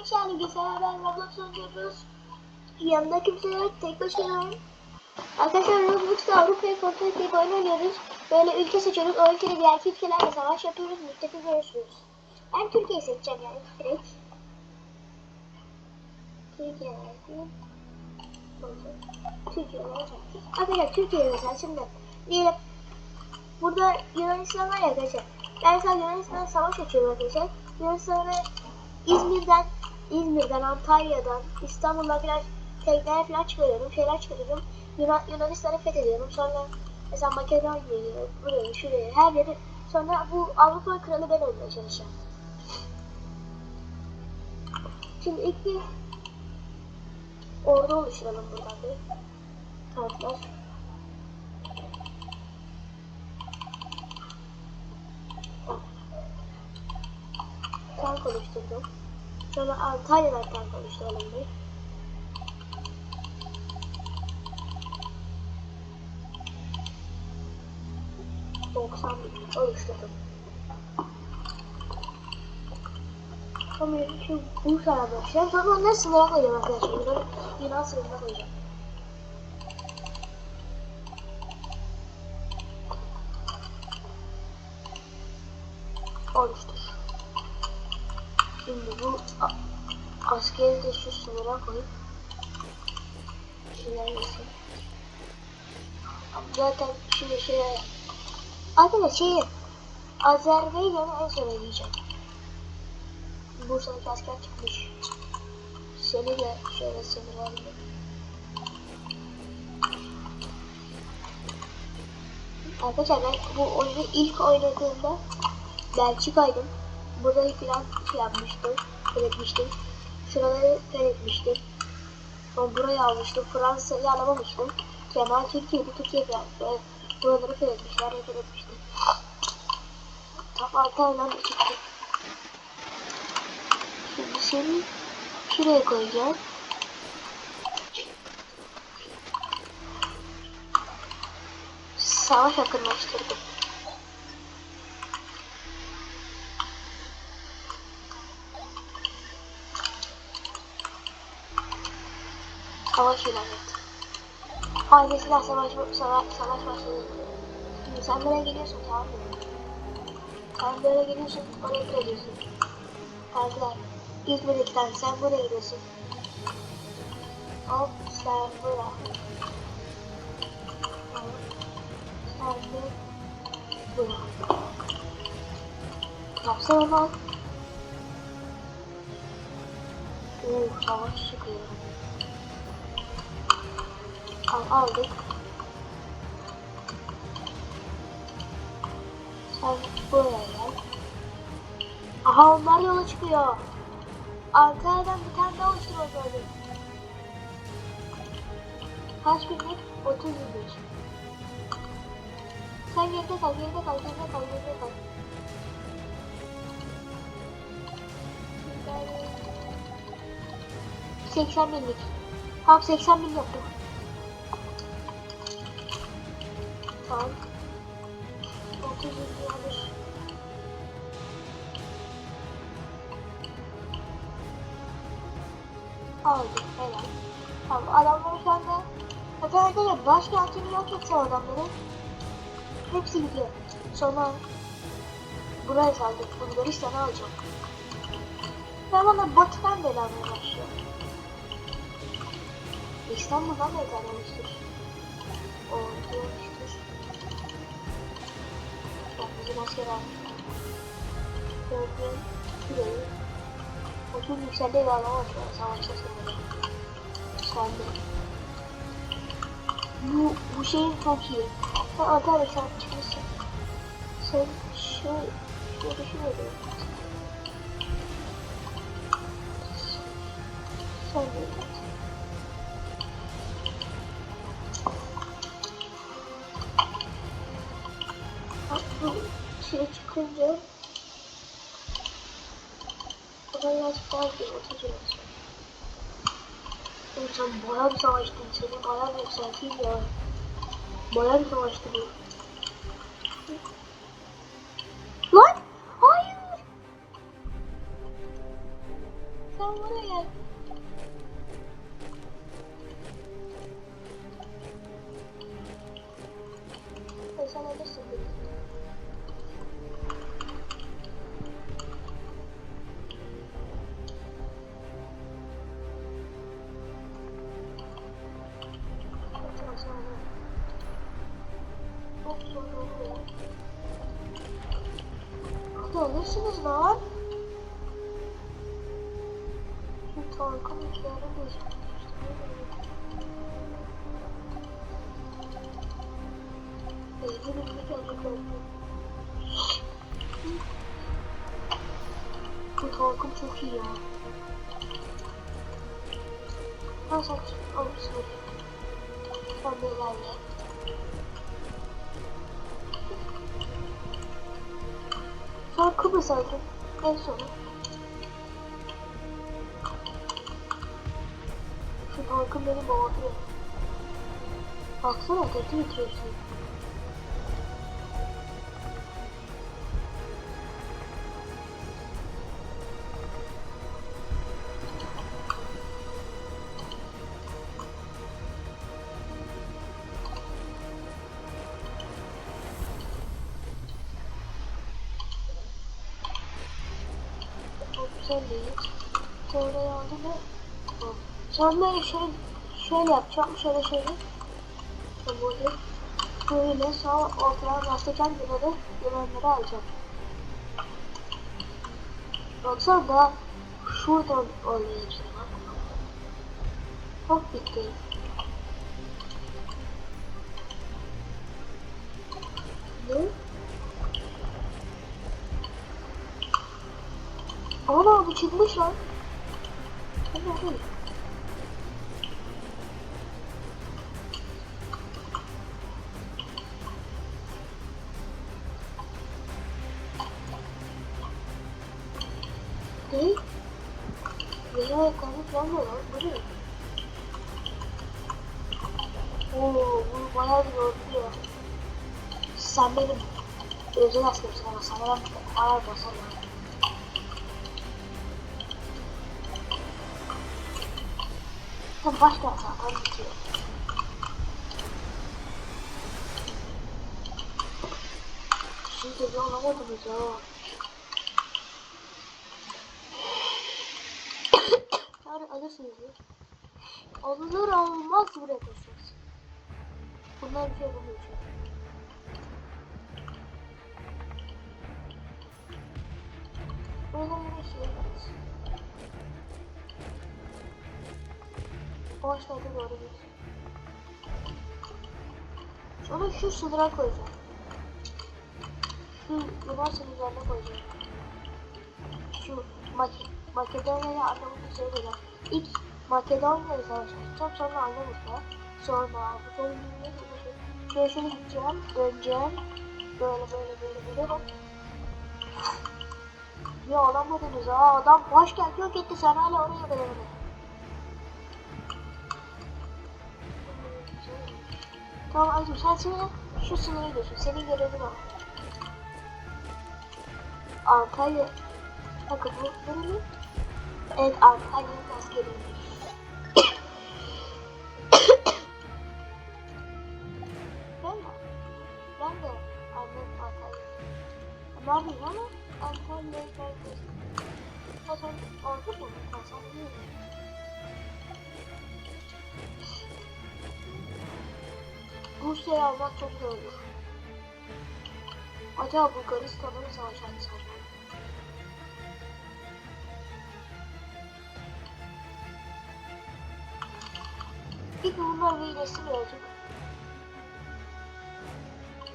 gençler bilgisayar ben Roblox oynuyoruz. Yanımda kimse yok tek başımayım. Arkadaşlar Roblox'ta Avrupa Portal diye bir oyun oynuyoruz. Böyle ülke seçiyoruz. O ülkede diğer ülkelerle savaş yapıyoruz. Müttefik görüşüyoruz. Ben Türkiye'yi seçeceğim yani direkt. Türkiye. Türkiye nerede? Arkadaşlar Türkiye'de mesela şimdi diyelim burada Yunanistan var ya arkadaşlar. Ben mesela Yunanistan'a savaş açıyorum arkadaşlar. Yunanistan'a İzmir'den, İzmir'den, Antalya'dan, İstanbul'dan falan tekneler falan çıkarıyorum, şeyler çıkarıyorum. Yunan, Yunanistan'ı fethediyorum. Sonra mesela Makedonya'yı, burayı, şurayı, her yeri. Sonra bu Avrupa kralı ben olmaya çalışacağım. Şimdi ilk bir ordu oluşturalım buradan bir. Taraflar. Tank oluşturdum. Sonra Antalya'dan tank oluşturalım bir. Doksan oluşturdum. Sonra şu Bursa'ya başlayacağım. Sonra onları sınıra koyacağım arkadaşlar. Bunları Yunan sınırına koyacağım. Oluştur. Şimdi bu askeri de şu sınıra koyup ilerlesin. Zaten şimdi şey Arkadaşlar şeyi Azerbaycan'ı en son ödeyeceğim. Bursa'daki asker çıkmış. Seni de şöyle sınırlandırdım. Arkadaşlar ben bu oyunu ilk oynadığımda Belçika'ydım. Burayı falan şey yapmıştım, fethetmiştim. Şuraları fethetmiştim. Sonra burayı almıştım. Fransa'yı alamamıştım. Kemal Türkiye'de Türkiye. Böyle buraları fethetmişler ve fethetmiştim. Tam altı aydan da çıktı. Şimdi seni şuraya koyacağım. Savaş yakınlaştırdım. İlan et. Ailesiyle savaş, savaş, savaş başladı. Şimdi sen buraya geliyorsun tamam mı? Sen böyle geliyorsun, oraya gidiyorsun. Arkadaşlar, İzmir'den sen buraya gidiyorsun. Hop, sen buraya. Sen de buraya. Yapsana bak. Oo, savaş çıkıyor. Al, aldık. Sen buraya. Aha onlar yola çıkıyor. Ankara'dan bir tane daha uçturuyor gördüm. Kaç günlük? 30 günlük. Sen geride kal, geride kal, geride kal, geride kal. 80 binlik. Tamam 80 bin yaptım. 30 bin alır. Aldık helal. Tamam adamları arkadaşlar başkentini yok etse adamları Hepsi gidiyor. Sonra buraya saldık. Bulgaristan'ı alacak. Ben bana batıdan belamaya başlıyor. İstanbul'dan da belammıştır. O almış. Gördüğüm şurayı Otuz yükseldi ve alama şu an savaşta sanırım. Sandı. Bu, bu şey çok iyi. Ha arkadaşlar çıkmışsın. Sen şu, şöyle şuraya da yaparsın. Sen de şey çıkınca Buradan bir otuz Oğlum sen bayağı bir savaştın. Seni bayağı bir yükselteyim ya. Bayağı bir savaştı bu. Lan! Hayır! Sen buraya gel. Sen alırsın Hadi alırsınız lan. Şu tankın içlerine gözükmüş. Belli bir şey gelecek oldu. Bu tankım çok iyi ya. Ben sen alırsın. Ben de ilerle. Sonra Kıbrıs aldım. En sonu. Şu tankım beni boğuyor. Baksana bitiriyorsun. Çok şöyle, şöyle yapacağım. Şöyle şöyle. Böyle. Böyle sağ ortadan rastlayacağım. Bunları yılanları alacağım. Baksana daha şuradan oluyor hepsi. Hop bitti. Ne? Ana bu çıkmış lan. Ana bu. Oo, bu bayağı bir ya. Sen benim özel askerimsin ama sana ben ayar basarım. Sen başka zaten bitiyor. Şimdi bir olamadınız ya. Yani alırsınız ya. Alınır alınmaz buraya koşacaksın. Bunlar bir şey yapamayacak. Böyle bir şey yaparız. Başlarda doğru git. Sonra şu sınıra koyacağım. Şu Yunanistan üzerine koyacağım. Şu Mak Makedonya'ya Arnavutluğu koyacağım. İlk Makedonya'yı savaşacağım. Sonra Arnavutluğa. Sonra yürüyeceğim. Şöyle şöyle gideceğim. Döneceğim. Böyle böyle böyle böyle. Hop. Ya alamadınız ha. Adam başkent yok etti. Sen hala oraya gelemedin. Tamam Azim sen şimdi şu sınırı geçin. Senin görevin o. Antalya. Bakın bu nereli? Evet Antalya'nın askeriyim. Rusya'yı almak çok zor olur. Acaba Bulgaristan'a mı savaş açsam? İlk bunlar bir iyileşsin birazcık.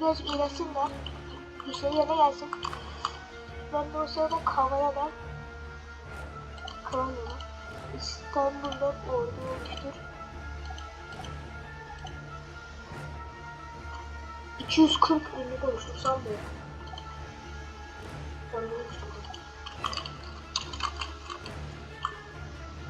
Birazcık iyileşsinler. Güçleri yerine gelsin. Ben de o sırada Kavala'dan Kavala'dan İstanbul'da ordu olmuştur. 240 ünlü konuşursam bu. Ben bunu.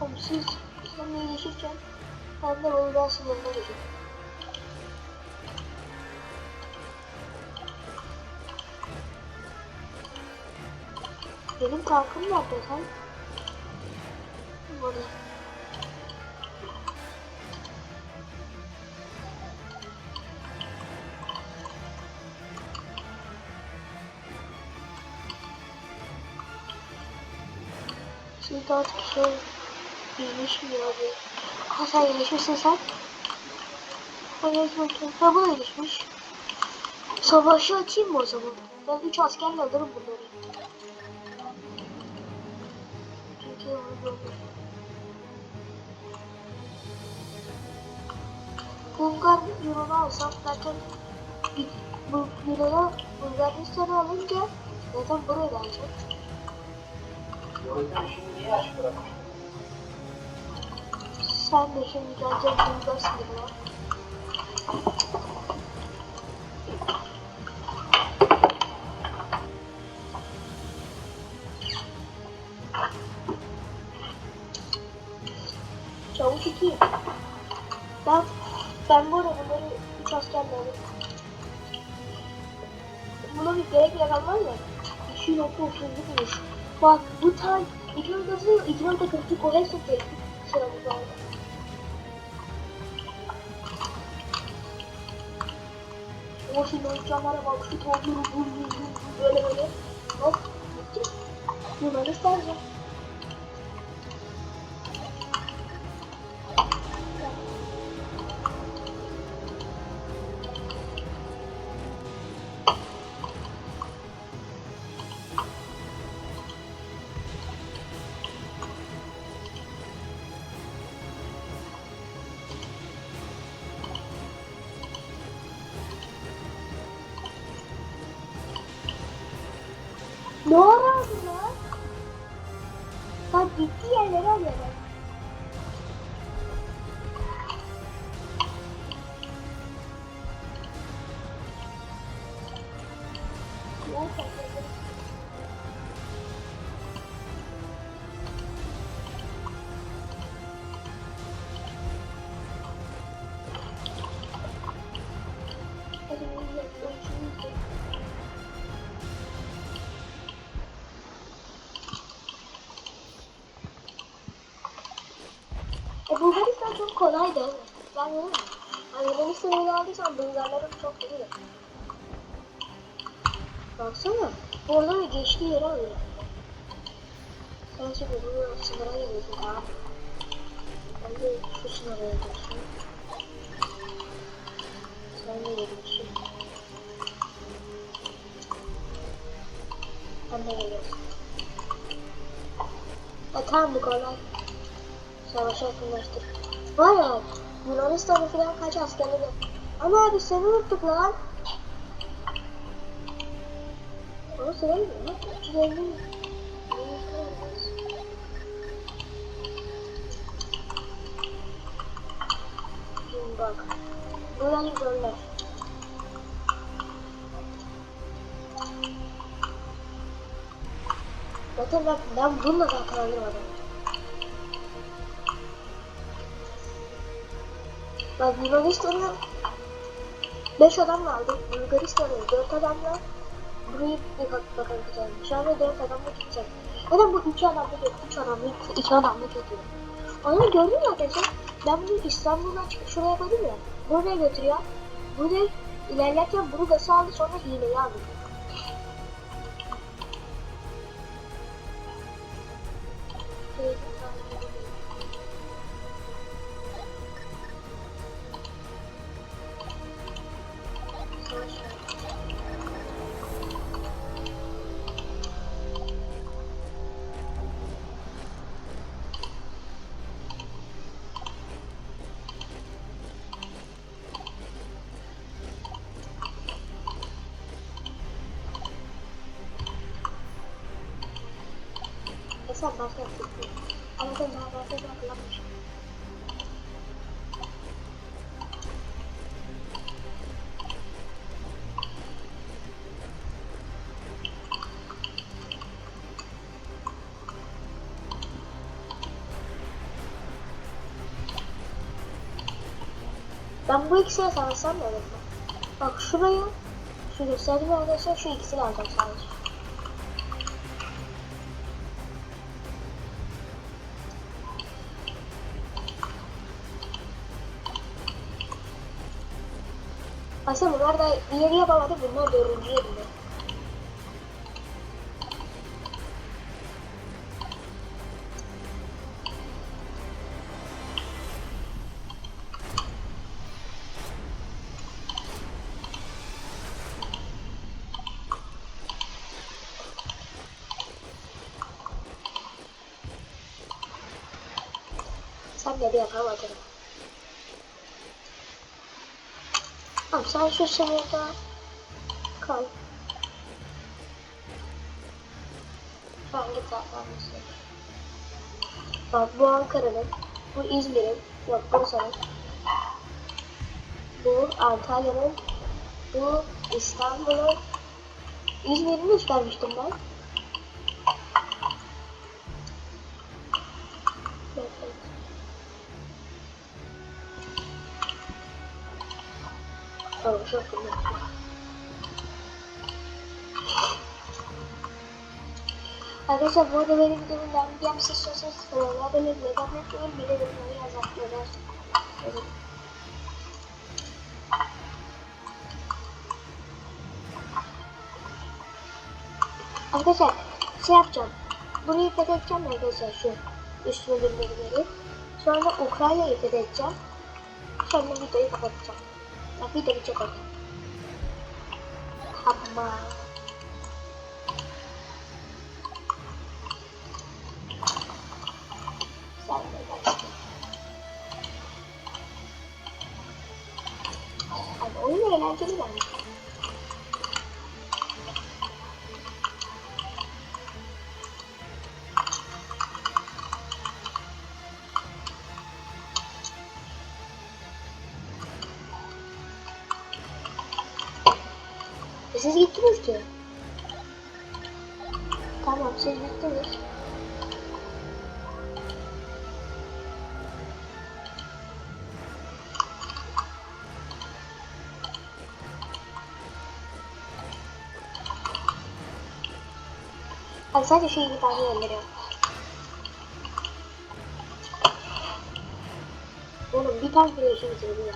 Oğlum siz seninle iyileşirken ben de Volkan sınırına geçeceğim. Benim tankım nerede sen? burada. Şimdi artık şey iyileş mi abi? Ha sen iyileşmişsin sen. Ben iyileşmişim. Ha bu da iyileşmiş. Savaşı açayım mı o zaman? Ben 3 askerle alırım bunları. Çünkü onu görmüş. Bulgar Yunan'ı alsam zaten bu Yunan'a Bulgaristan'ı alınca zaten buraya gelecek. O yüzden şimdi niye aç bırakmış? Sen de şimdi gelecek Bulgar sınırına. Çavuş iki. Ben, ben bu arada bunları üç askerle alırım. Buna bir gerek yaranlar ya. 2.30'lukmuş. Bak bu tan 2.30 2.40 Kore sokuyor. Sıramız var. O şimdi oyuncaklara bak şu bul böyle böyle. Bak gitti. Yunanistan Ne ara aldılar? Bak gitti yerleri alıyorlar. E Bulgaristan çok kolaydı. Ben bunu yani Yunanistan'ı ele aldıysam Bulgarların çok iyi. Baksana. Orada ve geçtiği yeri alıyor. Sen şimdi bunu sınıra geliyorsun tamam. Ben de şu sınıra geliyorsun. Sen de geliyorsun. Ben de geliyorsun. E tamam bu kolay. Savaşı yakınlaştır. Var ya Yunanistan'da falan kaç askerleri var. Ama abi seni unuttuk lan. Ama sen mi? 350 Şimdi bak. Burayı gönder. Zaten ben, ben bununla zaten alırım adamı. Ben Yunanistan'a 5 adamla aldım. Bulgaristan'a 4 adamla burayı bir bak bakalım güzel. Anda 4 adamla gidecek. Neden bu 2 adamla değil, 3 adamla, 2 adamla gidiyor. Ama gördün mü arkadaşlar? Ben bunu İstanbul'dan çıkıp şuraya koydum ya. Buraya götürüyor. Burada ilerlerken bunu gası aldı sonra hileyi aldı. E sen başka yapıyorsun. Ama sen daha başka yapılamış. Ben bu ikisine savaşsam mı olur? Bak şuraya, şu gösterdiğim arkadaşlar şu ikisini alacağım sadece. Aslında bunlar da diğeri yapamadı. Bunlar dördüncü yerinde. Sen de bir yapamadın. Tamam sen şu sınırda kal. Ben git zaten Bak bu Ankara'nın, bu İzmir'in, yok Bursa'nın, bu Antalya'nın, bu İstanbul'un, İzmir'in hiç vermiştim ben. Arkadaşlar bu arada benim videomun devam edeceğim. Siz sosyal sitelerine böyle neden yapıyorum bir de yorumları. Yazar. Yazar. Arkadaşlar şey yapacağım. Burayı fethedeceğim arkadaşlar şu üstüne bölümleri. Sonra Ukrayna'yı fethedeceğim. Sonra videoyu kapatacağım. Ya video bitecek orada. Tamam. Siz gittiniz ki. Tamam siz gittiniz. Ben sadece şu iki tane gönderiyorum. Oğlum bir tane bile işimize yarıyor.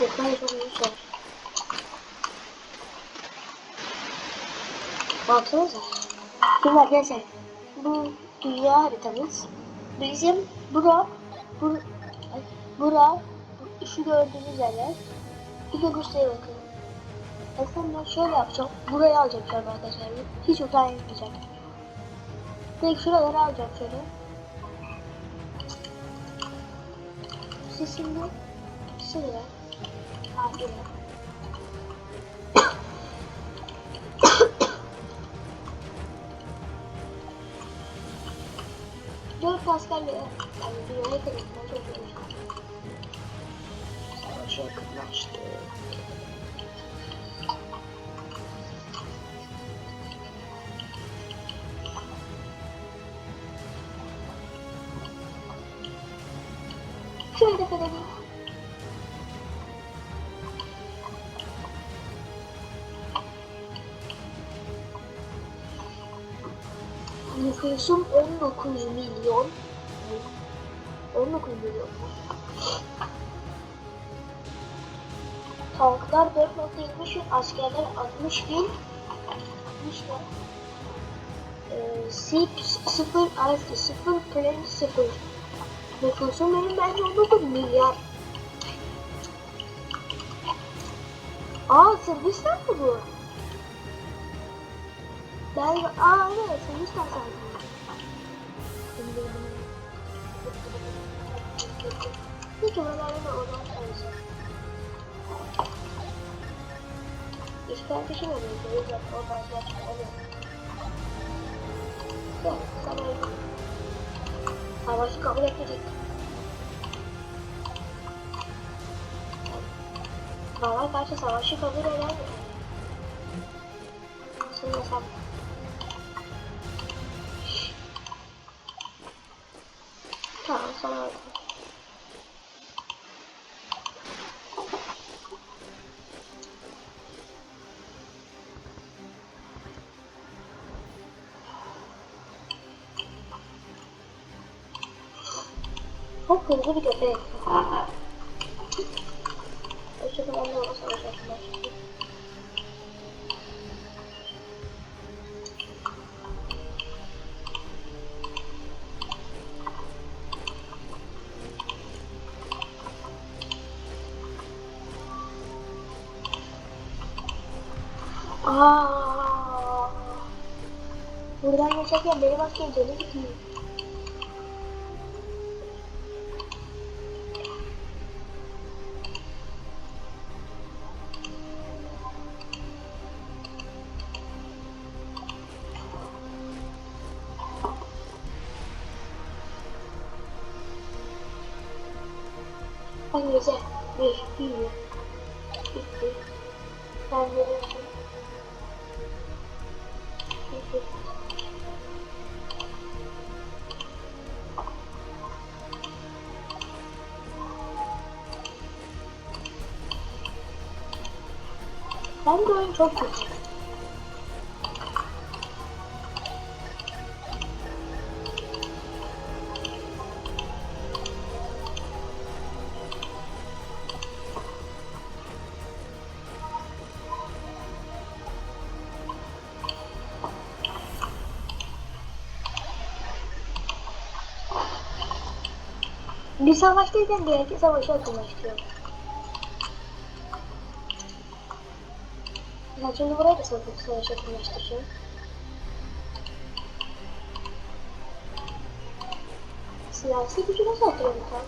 Yukarı çok iyi şey. Baksanıza. Şimdi arkadaşlar bu dünya haritamız. Bizim bura, bura, bura, şu gördüğünüz yerler. Bir de göstereyim bakın. Aslında şöyle yapacağım. Burayı alacağım şöyle arkadaşlar. Hiç uzağa gitmeyeceğim. Direkt şuraları alacağım şöyle. Şimdi şuraya. Ha şuraya. Dört askerle yani dünyaya kadar Nüfusum 19 milyon. 19 milyon. Tanklar 4.23 bin, askerler 60 bin. 60 bin. Ee, SIP 0 artı 0 plan 0. Nüfusum benim bence 19 milyar. Aa Sırbistan mı bu? Ben, aa evet Sırbistan sandım. Peki buralarda da oradan çalışıyor. İş kardeşim oluyor. O yüzden oradan zaten oluyor. Gel sana öyle. Savaşı kabul etmeyecek. Bana karşı savaşı kabul eder mi? Isınmasam. Tamam sana öyle. Çok hızlı bir köpek. Hoşçakalın ben de ona savaşacaktım Buradan geçerken benim askerim canı gidiyor. Hadi güzel. Bir, bir, iki. Ben veriyorum. Çok kötü. Bir savaştayken diğerki savaşı akıllaştırıyor. Ben şimdi buraya da savaş, savaş akıllaştıracağım. Siyasi gücü nasıl atıyor bu tam?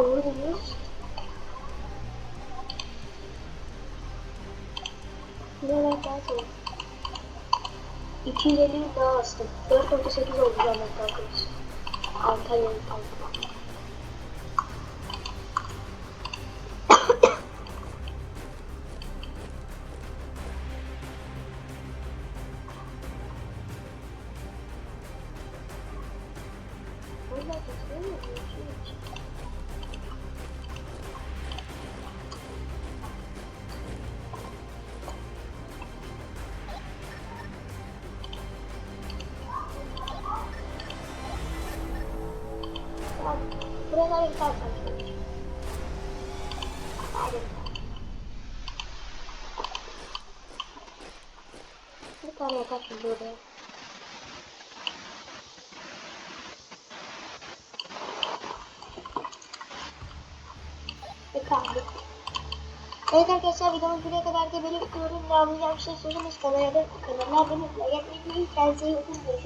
Olur muyuz? Ne var daha sonra? 250 daha bastım. 4.8 oldu zahmet arkadaşlar. Antalya'nın tankı. Vallahi kesinlikle bir şey yok. Tamam. Evet arkadaşlar videomuz buraya kadar da yorum, devamlı bir şey söylüyormuş. Kanala, kanala abone olmayı, iyi bakın. Görüşürüz.